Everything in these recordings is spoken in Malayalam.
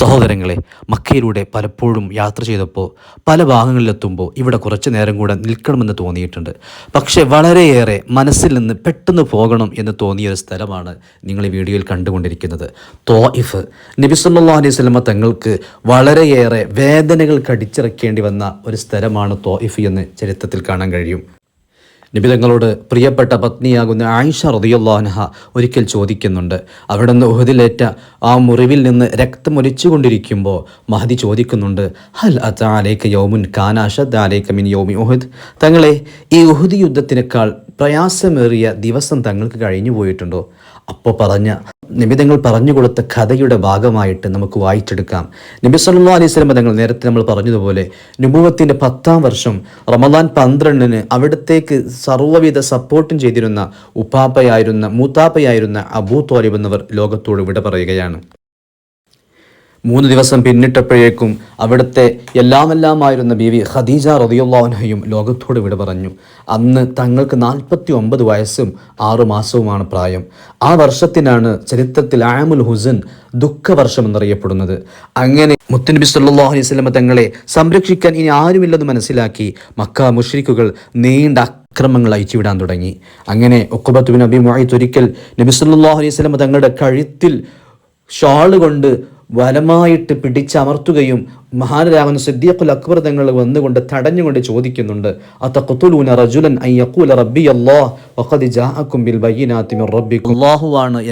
സഹോദരങ്ങളെ മക്കയിലൂടെ പലപ്പോഴും യാത്ര ചെയ്തപ്പോൾ പല ഭാഗങ്ങളിലെത്തുമ്പോൾ ഇവിടെ കുറച്ച് നേരം കൂടെ നിൽക്കണമെന്ന് തോന്നിയിട്ടുണ്ട്. പക്ഷേ വളരെയേറെ മനസ്സിൽ നിന്ന് പെട്ടെന്ന് പോകണം എന്ന് തോന്നിയ ഒരു സ്ഥലമാണ് നിങ്ങൾ ഈ വീഡിയോയിൽ കണ്ടുകൊണ്ടിരിക്കുന്നത്. തോയിഫ് നബിസല്ലാ അലൈഹി സ്വലമ തങ്ങൾക്ക് വളരെയേറെ വേദനകൾ കടിച്ചിറക്കേണ്ടി വന്ന ഒരു സ്ഥലമാണ് തോയിഫ് എന്ന് ചരിത്രത്തിൽ കാണാൻ കഴിയും. നിബിതങ്ങളോട് പ്രിയപ്പെട്ട പത്നിയാകുന്ന ആയിഷ റതിയുള്ളാൻഹ ഒരിക്കൽ ചോദിക്കുന്നുണ്ട്. അവിടെ നിന്ന് ഉഹദിലേറ്റ ആ മുറിവിൽ നിന്ന് രക്തമൊലിച്ചുകൊണ്ടിരിക്കുമ്പോൾ മഹദി ചോദിക്കുന്നുണ്ട് ഹൽ അതാലേക്ക് യൗമുൻ കാനാഷദ് ആലേക്ക് മിൻ യൗമി ഉഹദ്? തങ്ങളെ ഈ ഉഹദ് യുദ്ധത്തിനേക്കാൾ പ്രയാസമേറിയ ദിവസം തങ്ങൾക്ക് കഴിഞ്ഞു പോയിട്ടുണ്ടോ? അപ്പോൾ പറഞ്ഞ നിബിതങ്ങൾ പറഞ്ഞു കൊടുത്ത കഥയുടെ ഭാഗമായിട്ട് നമുക്ക് വായിച്ചെടുക്കാം. നബി സല്ലാ അലൈഹി സ്വലം തങ്ങൾ നേരത്തെ നമ്മൾ പറഞ്ഞതുപോലെ നുബുവത്തിന്റെ പത്താം വർഷം റമദാൻ പന്ത്രണ്ടിന് അവിടത്തേക്ക് സർവവിധ സപ്പോർട്ടും ചെയ്തിരുന്ന ഉപ്പാപ്പയായിരുന്ന മൂത്താപ്പയായിരുന്ന അബൂ തോലിബ് എന്നിവർ ലോകത്തോട് വിട പറയുകയാണ്. മൂന്ന് ദിവസം പിന്നിട്ടപ്പോഴേക്കും അവിടുത്തെ എല്ലാമെല്ലാമായിരുന്ന ബി വി ഖദീജ റതിയുള്ളാഹയും ലോകത്തോട് വിട പറഞ്ഞു. അന്ന് തങ്ങൾക്ക് നാൽപ്പത്തി ഒമ്പത് വയസ്സും ആറു മാസവുമാണ് പ്രായം. ആ വർഷത്തിനാണ് ചരിത്രത്തിൽ ആമുൽ ഹുസൻ ദുഃഖവർഷം എന്നറിയപ്പെടുന്നത് അങ്ങനെ മുത്തനബി സല്ലാ അലൈഹി സ്വലമ തങ്ങളെ സംരക്ഷിക്കാൻ ഇനി ആരുമില്ലെന്ന് മനസ്സിലാക്കി മക്ക മുഷ്രിക്കുകൾ നീണ്ട അക്രമങ്ങൾ അയച്ചുവിടാൻ തുടങ്ങി. അങ്ങനെ ഒക്കുബത്തുബിൻ അബി മൊയ്ത്ത് ഒരിക്കൽ നബി സല്ലാ അലൈഹി സ്വലമ തങ്ങളുടെ കഴുത്തിൽ ഷാൾ കൊണ്ട് ബലമായിട്ട് പിടിച്ചമർത്തുകയും മഹാനരാകുന്ന സിദ്ദീഖുൽ അക്ബർ തങ്ങൾ വന്നുകൊണ്ട് തടഞ്ഞുകൊണ്ട് ചോദിക്കുന്നുണ്ട് അതഖ്തുലൂന റജുലൻ വഖദ് ജാഅകും ബിൽ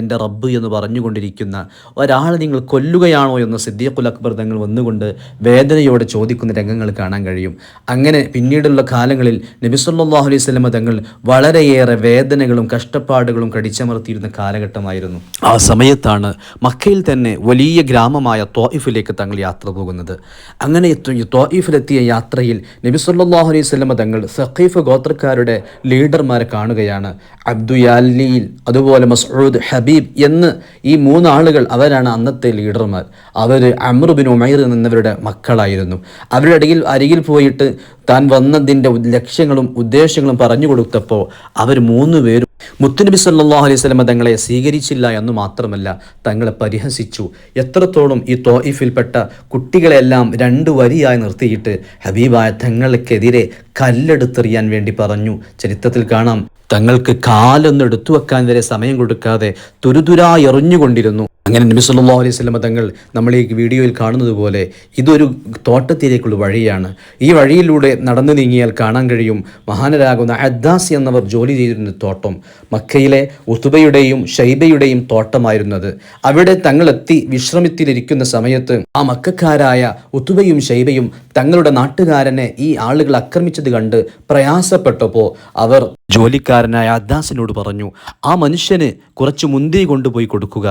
എന്റെ റബ്ബ് എന്ന് പറഞ്ഞുകൊണ്ടിരിക്കുന്ന ഒരാളെ നിങ്ങൾ കൊല്ലുകയാണോ എന്ന് സിദ്ദീഖുൽ അക്ബർ തങ്ങൾ വന്നുകൊണ്ട് വേദനയോടെ ചോദിക്കുന്ന രംഗങ്ങൾ കാണാൻ കഴിയും. അങ്ങനെ പിന്നീടുള്ള കാലങ്ങളിൽ നബി സല്ലല്ലാഹു അലൈഹി വസല്ലമ തങ്ങൾ വളരെയേറെ വേദനകളും കഷ്ടപ്പാടുകളും കടിച്ചമർത്തിയിരുന്ന കാലഘട്ടമായിരുന്നു. ആ സമയത്താണ് മക്കയിൽ തന്നെ വലിയ ഗ്രാമമായ തോയിഫിലേക്ക് തങ്ങൾ യാത്ര പോകുന്നത്. അങ്ങനെ ഈ തോയിഫിലെത്തിയ യാത്രയിൽ നബി സല്ലാഹു അലൈഹി വസല്ലമ തങ്ങൾ സഖീഫ് ഗോത്രക്കാരുടെ ലീഡർമാരെ കാണുകയാണ്. അബ്ദുയാലീൽ അതുപോലെ മസ്ഊദ് ഹബീബ് എന്ന് ഈ മൂന്നാളുകൾ അവരാണ് അന്നത്തെ ലീഡർമാർ. അവർ അമ്രുബിൻ ഉമൈർ എന്നവരുടെ മക്കളായിരുന്നു. അവരുടെ അടിയിൽ അരികിൽ പോയിട്ട് താൻ വന്നതിന്റെ ലക്ഷ്യങ്ങളും ഉദ്ദേശങ്ങളും പറഞ്ഞു കൊടുത്തപ്പോൾ അവർ മൂന്ന് പേരും മുത്തുനബി സല്ലാഹു അലൈഹി സ്വലമ തങ്ങളെ സ്വീകരിച്ചില്ല എന്ന് മാത്രമല്ല തങ്ങളെ പരിഹസിച്ചു. എത്രത്തോളം ഈ തോയിഫിൽപ്പെട്ട കുട്ടികളെല്ലാം രണ്ട് വരിയായി നിർത്തിയിട്ട് ഹബീബായ തങ്ങൾക്കെതിരെ കല്ലെടുത്തെറിയാൻ വേണ്ടി പറഞ്ഞു. ചരിത്രത്തിൽ കാണാം. തങ്ങൾക്ക് കാലൊന്ന് എടുത്തു വെക്കാൻ വരെ സമയം കൊടുക്കാതെ തുരുതുരാ എറിഞ്ഞുകൊണ്ടിരുന്നു. അങ്ങനെ നബി സല്ലാ അലൈഹി സ്വലമ തങ്ങൾ നമ്മൾ ഈ വീഡിയോയിൽ കാണുന്നത് പോലെ ഇതൊരു തോട്ടത്തിലേക്കുള്ള വഴിയാണ്. ഈ വഴിയിലൂടെ നടന്നു നീങ്ങിയാൽ കാണാൻ കഴിയും മഹാനരാകുന്ന അദ്ദാസ് എന്നവർ ജോലി ചെയ്തിരുന്ന തോട്ടം മക്കയിലെ ഉത്തുബയുടെയും ഷൈബയുടെയും തോട്ടമായിരുന്നത്. അവിടെ തങ്ങളെത്തി വിശ്രമത്തിലിരിക്കുന്ന സമയത്ത് ആ മക്കാരായ ഉത്തുബയും ഷൈബയും തങ്ങളുടെ നാട്ടുകാരനെ ഈ ആളുകൾ ആക്രമിച്ചത് കണ്ട് പ്രയാസപ്പെട്ടപ്പോൾ അവർ ജോലിക്കാരനായ അദ്ദാസിനോട് പറഞ്ഞു ആ മനുഷ്യന് കുറച്ച് മുന്തി കൊണ്ടുപോയി കൊടുക്കുക.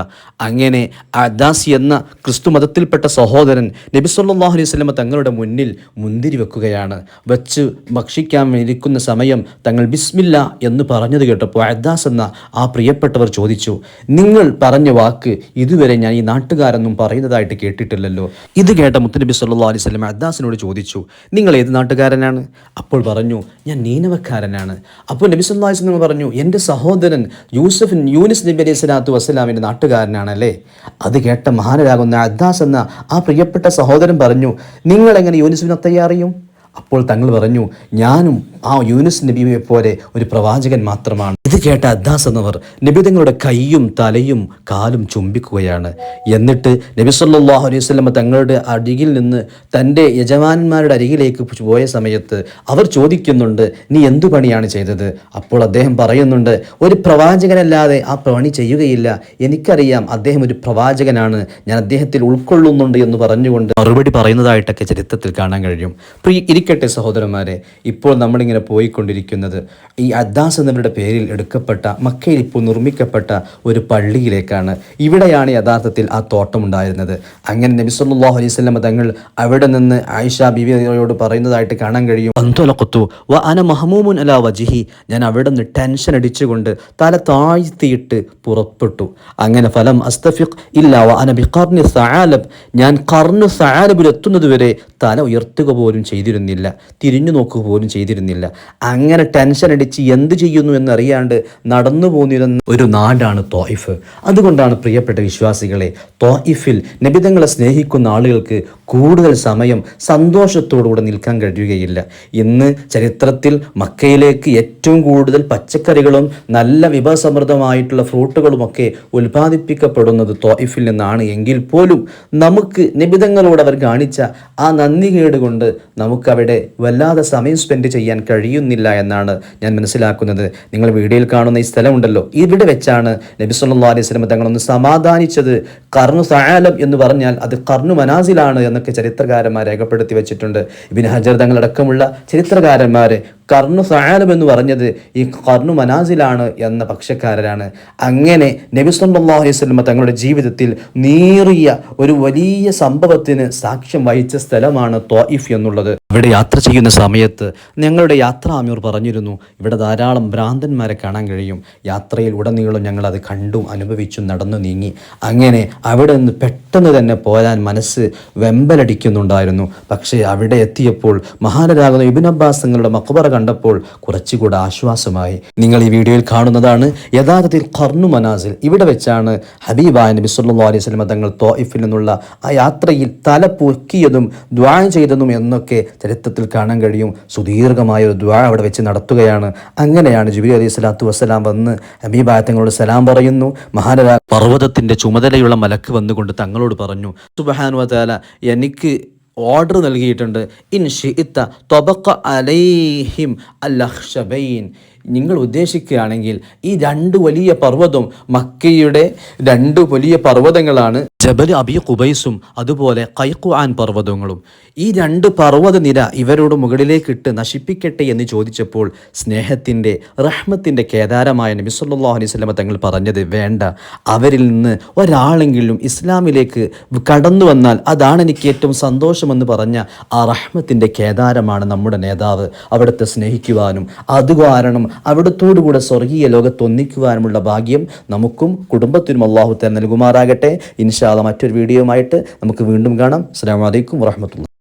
അങ്ങനെ അദ്ദാസ് എന്ന ക്രിസ്തു മതത്തിൽപ്പെട്ട സഹോദരൻ നബി സല്ലല്ലാഹു അലൈഹി വസല്ലമ തങ്ങളുടെ മുന്നിൽ മുന്തിരി വെക്കുകയാണ്. വെച്ച് ഭക്ഷിക്കാൻ ഇരിക്കുന്ന സമയം തങ്ങൾ ബിസ്മില്ല എന്ന് പറഞ്ഞത് കേട്ടപ്പോൾ അദാസ് എന്ന ആ പ്രിയപ്പെട്ടവർ ചോദിച്ചു നിങ്ങൾ പറഞ്ഞ വാക്ക് ഇതുവരെ ഞാൻ ഈ നാട്ടുകാരൊന്നും പറയുന്നതായിട്ട് കേട്ടിട്ടില്ലല്ലോ. ഇത് കേട്ട മുത്തനബി സല്ലാ അലൈഹി സ്വലം അദ്ദാസിനോട് ചോദിച്ചു നിങ്ങൾ ഏത് നാട്ടുകാരനാണ്? അപ്പോൾ പറഞ്ഞു ഞാൻ നീനവക്കാരനാണ്. അപ്പോൾ നബി സല്ലല്ലാഹു അലൈഹി സ്വലം പറഞ്ഞു എന്റെ സഹോദരൻ യൂസഫ് യൂനിസ് നബി അലൈഹി സ്വലാത്തു വസ്സലാമിന്റെ നാട്ടുകാരനാണല്ലേ അത് കേട്ട മഹാനരാകുന്ന അദ്ദാസ് എന്ന ആ പ്രിയപ്പെട്ട സഹോദരൻ പറഞ്ഞു നിങ്ങൾ എങ്ങനെ യൂനിസിനെ തയ്യാറിയും അപ്പോൾ തങ്ങൾ പറഞ്ഞു ഞാനും ആ യൂനുസ് നബിയെ പോലെ ഒരു പ്രവാചകൻ മാത്രമാണ്. ഇത് കേട്ട അദ്ദാസ് എന്നവർ നബിതങ്ങളുടെ കൈയും തലയും കാലും ചുംബിക്കുകയാണ്. എന്നിട്ട് നബി സല്ലാഹു അലൈഹി സ്വലമ തങ്ങളുടെ അരികിൽ നിന്ന് തന്റെ യജമാനന്മാരുടെ അരികിലേക്ക് പോയ സമയത്ത് അവർ ചോദിക്കുന്നുണ്ട് നീ എന്തു പണിയാണ് ചെയ്തത്? അപ്പോൾ അദ്ദേഹം പറയുന്നുണ്ട് ഒരു പ്രവാചകനല്ലാതെ ആ പണി ചെയ്യുകയില്ല. എനിക്കറിയാം അദ്ദേഹം ഒരു പ്രവാചകനാണ്. ഞാൻ അദ്ദേഹത്തിൽ ഉൾക്കൊള്ളുന്നുണ്ട് എന്ന് പറഞ്ഞുകൊണ്ട് മറുപടി പറയുന്നതായിട്ടൊക്കെ ചരിത്രത്തിൽ കാണാൻ കഴിയും. പ്രിയ ഇരിക്കട്ടെ സഹോദരന്മാരെ. ഇപ്പോൾ നമ്മളിങ്ങനെ പോയിക്കൊണ്ടിരിക്കുന്നത് ഈ അദ്ദാസ് എന്നവരുടെ പേരിൽ എടുക്കപ്പെട്ട മക്കയിൽ ഇപ്പോൾ നിർമ്മിക്കപ്പെട്ട ഒരു പള്ളിയിലേക്കാണ്. ഇവിടെയാണ് യഥാർത്ഥത്തിൽ ആ തോട്ടം ഉണ്ടായിരുന്നത്. അങ്ങനെ നബി സല്ലല്ലാഹു അലൈഹി സ്വലം തങ്ങൾ അവിടെ നിന്ന് ആയിഷ ബിബിയോട് പറയുന്നതായിട്ട് കാണാൻ കഴിയും. വ അന മഹമൂമുൻ അല വജിഹി. ഞാൻ അവിടെ നിന്ന് ടെൻഷൻ അടിച്ചുകൊണ്ട് തല താഴ്ത്തിയിട്ട് പുറപ്പെട്ടു. അങ്ങനെ ഫലം അസ്തഫിഖ് ഇല്ല വ അന ഞാൻ കർണു സഹാലബിലെത്തുന്നതുവരെ തല ഉയർത്തുക പോലും ചെയ്തിരുന്നില്ല. ചെയ്തിരുന്നില്ല. തിരിഞ്ഞു നോക്കുക പോലും ചെയ്തിരുന്നില്ല. അങ്ങനെ ടെൻഷൻ അടിച്ച് എന്ത് ചെയ്യുന്നു എന്നറിയാണ്ട് നടന്നു പോന്നിരുന്ന ഒരു നാടാണ് തോയിഫ്. അതുകൊണ്ടാണ് പ്രിയപ്പെട്ട വിശ്വാസികളെ തോയിഫിൽ നബിതങ്ങളെ സ്നേഹിക്കുന്ന ആളുകൾക്ക് കൂടുതൽ സമയം സന്തോഷത്തോടുകൂടെ നിൽക്കാൻ കഴിയുകയില്ല. ഇന്ന് ചരിത്രത്തിൽ മക്കയിലേക്ക് ഏറ്റവും കൂടുതൽ പച്ചക്കറികളും നല്ല വിഭവസമൃദ്ധമായിട്ടുള്ള ഫ്രൂട്ടുകളുമൊക്കെ ഉൽപ്പാദിപ്പിക്കപ്പെടുന്നത് തോയിഫിൽ നിന്നാണ് എങ്കിൽ പോലും നമുക്ക് നിബിധങ്ങളോട് അവർ കാണിച്ച ആ നന്ദി കേടുകൊണ്ട് നമുക്കവിടെ വല്ലാതെ സമയം സ്പെൻഡ് ചെയ്യാൻ കഴിയുന്നില്ല എന്നാണ് ഞാൻ മനസ്സിലാക്കുന്നത്. നിങ്ങൾ വീഡിയോയിൽ കാണുന്ന ഈ സ്ഥലമുണ്ടല്ലോ ഇവിടെ വെച്ചാണ് നബി സല്ലല്ലാഹു അലൈഹി സ്വലം തങ്ങളൊന്ന് സമാധാനിച്ചത്. കർണു സഹാലം എന്ന് പറഞ്ഞാൽ അത് കർണു മനാസിലാണ് എന്നൊക്കെ ചരിത്രകാരന്മാർ രേഖപ്പെടുത്തി വെച്ചിട്ടുണ്ട്. ഇബിൻ ഹജർ തങ്ങളടക്കമുള്ള ചരിത്രകാരന്മാർ കർണു സഹാലം എന്ന് പറഞ്ഞത് ഈ കർണു മനാസിലാണ് എന്ന പക്ഷക്കാരനാണ്. അങ്ങനെ നബി സല്ലല്ലാഹു അലൈഹി സ്വലമ തങ്ങളുടെ ജീവിതത്തിൽ നീറിയ ഒരു വലിയ സംഭവത്തിന് സാക്ഷ്യം വഹിച്ച സ്ഥലമാണ് തോയിഫ് എന്നുള്ളത്. ഇവിടെ യാത്ര ചെയ്യുന്ന സമയത്ത് ഞങ്ങളുടെ യാത്രാമ്യൂർ പറഞ്ഞിരുന്നു ഇവിടെ ധാരാളം ഭ്രാന്തന്മാരെ കാണാൻ കഴിയും. യാത്രയിൽ ഉടനീളം ഞങ്ങൾ അത് കണ്ടും അനുഭവിച്ചും നടന്നു നീങ്ങി. അങ്ങനെ അവിടെ നിന്ന് പെട്ടെന്ന് തന്നെ പോരാൻ മനസ്സ് വെമ്പലടിക്കുന്നുണ്ടായിരുന്നു. പക്ഷേ അവിടെ എത്തിയപ്പോൾ മഹാനരാകുന്ന ഇബിൻ അബ്ബാസ് തങ്ങളുടെ മക്ബറ കണ്ടപ്പോൾ കുറച്ചുകൂടെ ആശ്വാസമായി. നിങ്ങൾ ഈ വീഡിയോയിൽ കാണുന്നതാണ് യഥാർത്ഥത്തിൽ ഖർണു മനാസിൽ. ഇവിടെ വെച്ചാണ് ഹബീബായ നബി സല്ലാ അലൈഹി വസല്ലം തങ്ങൾ തോയിഫിൽ നിന്നുള്ള ആ യാത്രയിൽ തല പൊക്കിയതും ദ്വാ ചെയ്തതും എന്നൊക്കെ ചരിത്രത്തിൽ കാണാൻ കഴിയും. സുദീർഘമായ ഒരു ദ്വാ അവിടെ വെച്ച് നടത്തുകയാണ്. അങ്ങനെയാണ് ജുബിലി അലൈഹി സ്വലാത്തു വസ്സലാം വന്ന് ഹബീബായ തങ്ങളോട് സലാം പറയുന്നു. മഹാനരാ പർവതത്തിന്റെ ചുമതലയുള്ള മലക്ക് വന്നുകൊണ്ട് തങ്ങളോട് പറഞ്ഞു സുബഹാനു വതാല എനിക്ക് ഓർഡർ നൽകിയിട്ടുണ്ട്. ഇൻ ഷിഇത്ത തൊബക്ക അലൈഹിം അല്ലഹ്ഷബൈൻ നിങ്ങൾ ഉദ്ദേശിക്കുകയാണെങ്കിൽ ഈ രണ്ട് വലിയ പർവതം മക്കയുടെ രണ്ട് വലിയ പർവതങ്ങളാണ്. ജബൽ അബി കുബൈസും അതുപോലെ കൈഖുആൻ പർവതങ്ങളും. ഈ രണ്ട് പർവത നിര ഇവരോട് മുകളിലേക്കിട്ട് നശിപ്പിക്കട്ടെ എന്ന് ചോദിച്ചപ്പോൾ സ്നേഹത്തിന്റെ റഹ്മത്തിന്റെ കേദാരമായ നബി സല്ലല്ലാഹു അലൈഹി വസല്ലമ തങ്ങൾ പറഞ്ഞത് വേണ്ട. അവരിൽ നിന്ന് ഒരാളെങ്കിലും ഇസ്ലാമിലേക്ക് കടന്നു വന്നാൽ അതാണ് എനിക്ക് ഏറ്റവും സന്തോഷമെന്ന് പറഞ്ഞ ആ റഹ്മത്തിന്റെ കേദാരമാണ് നമ്മുടെ നേതാവ് അവിടുത്തെ സ്നേഹിക്കുവാനും. അതുകാരണം അവിടത്തോടുകൂടെ സ്വർഗീയ ലോകത്തൊന്നിക്കുവാനുമുള്ള ഭാഗ്യം നമുക്കും കുടുംബത്തിനും അള്ളാഹു തന്നെ നൽകുമാറാകട്ടെ. ഇൻഷാല്ല മറ്റൊരു വീഡിയോയുമായിട്ട് നമുക്ക് വീണ്ടും കാണാം. അസ്സാം വലൈക്കും വാഹമത്തുള്ള